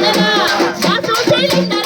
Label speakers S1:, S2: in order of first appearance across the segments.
S1: Canada. That's so silly.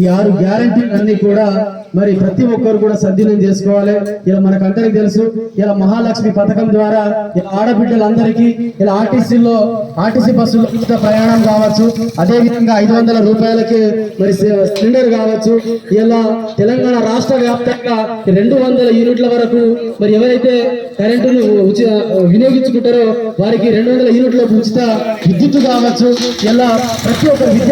S1: ఈ ఆరు గ్యారంటీలన్నీ కూడా మరి ప్రతి ఒక్కరు కూడా సద్వినియోగం చేసుకోవాలి. ఇలా మనకు అందరికి తెలుసు ఇలా మహాలక్ష్మి పథకం ద్వారా ఇలా ఆడబిడ్డలందరికీ ఇలా ఆర్టీసీలో ఆర్టీసీ బస్సులో ఉచిత ప్రయాణం కావచ్చు. అదేవిధంగా ఐదు వందల రూపాయలకి మరి సి- సిలిండర్ కావచ్చు. ఇలా తెలంగాణ రాష్ట్ర వ్యాప్తంగా రెండు వందల యూనిట్ల వరకు మరి ఎవరైతే కరెంటును ఉచిత వినియోగించుకుంటారో వారికి రెండు వందల యూనిట్ల ఉచిత విద్యుత్ కావచ్చు. ఇలా ప్రతి ఒక్క విద్య